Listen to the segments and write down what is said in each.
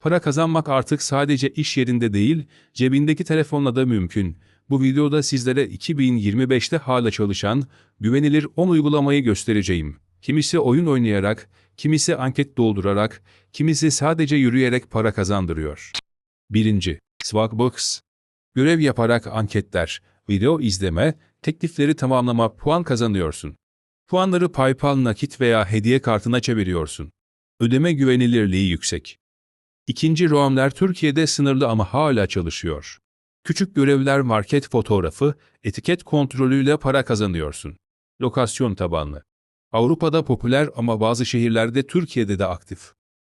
Para kazanmak artık sadece iş yerinde değil, cebindeki telefonla da mümkün. Bu videoda sizlere 2025'te hala çalışan, güvenilir 10 uygulamayı göstereceğim. Kimisi oyun oynayarak, kimisi anket doldurarak, kimisi sadece yürüyerek para kazandırıyor. 1. Swagbox Görev yaparak anketler, video izleme, teklifleri tamamlama puan kazanıyorsun. Puanları PayPal nakit veya hediye kartına çeviriyorsun. Ödeme güvenilirliği yüksek. İkinci ROM'ler Türkiye'de sınırlı ama hala çalışıyor. Küçük görevler market fotoğrafı, etiket kontrolüyle para kazanıyorsun. Lokasyon tabanlı. Avrupa'da popüler ama bazı şehirlerde Türkiye'de de aktif.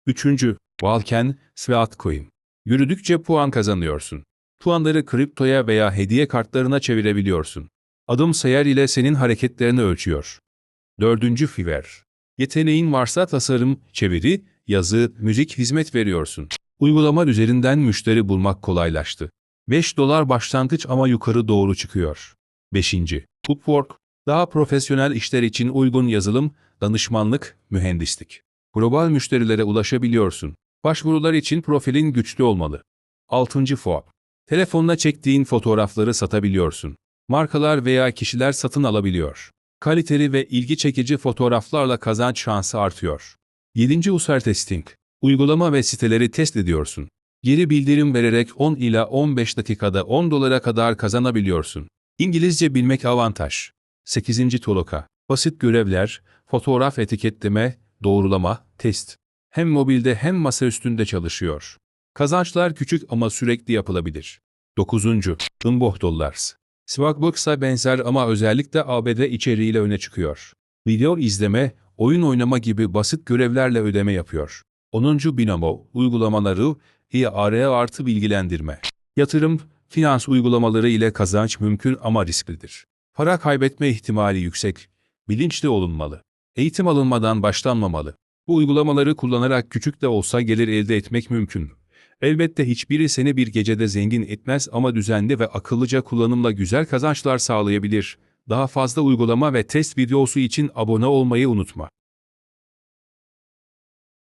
Üçüncü, Valken, Sveatcoin. Yürüdükçe puan kazanıyorsun. Puanları kriptoya veya hediye kartlarına çevirebiliyorsun. Adım sayar ile senin hareketlerini ölçüyor. Dördüncü Fiver. Yeteneğin varsa tasarım, çeviri, yazı, müzik hizmet veriyorsun. Uygulama üzerinden müşteri bulmak kolaylaştı. 5 dolar başlangıç ama yukarı doğru çıkıyor. 5. Upwork. Daha profesyonel işler için uygun yazılım, danışmanlık, mühendislik. Global müşterilere ulaşabiliyorsun. Başvurular için profilin güçlü olmalı. 6. FOAP. Telefonla çektiğin fotoğrafları satabiliyorsun. Markalar veya kişiler satın alabiliyor. Kaliteli ve ilgi çekici fotoğraflarla kazanç şansı artıyor. 7. User Testing. Uygulama ve siteleri test ediyorsun. Geri bildirim vererek 10 ila 15 dakikada 10 dolara kadar kazanabiliyorsun. İngilizce bilmek avantaj. 8. Toloka. Basit görevler, fotoğraf etiketleme, doğrulama, test. Hem mobilde hem masaüstünde çalışıyor. Kazançlar küçük ama sürekli yapılabilir. 9. Unboh Dollars. Swagbucks'a benzer ama özellikle ABD içeriğiyle öne çıkıyor. Video izleme, oyun oynama gibi basit görevlerle ödeme yapıyor. 10. Binomo, uygulamaları, IAR artı bilgilendirme. Yatırım, finans uygulamaları ile kazanç mümkün ama risklidir. Para kaybetme ihtimali yüksek, bilinçli olunmalı. Eğitim alınmadan başlanmamalı. Bu uygulamaları kullanarak küçük de olsa gelir elde etmek mümkün. Elbette hiçbiri seni bir gecede zengin etmez ama düzenli ve akıllıca kullanımla güzel kazançlar sağlayabilir. Daha fazla uygulama ve test videosu için abone olmayı unutma.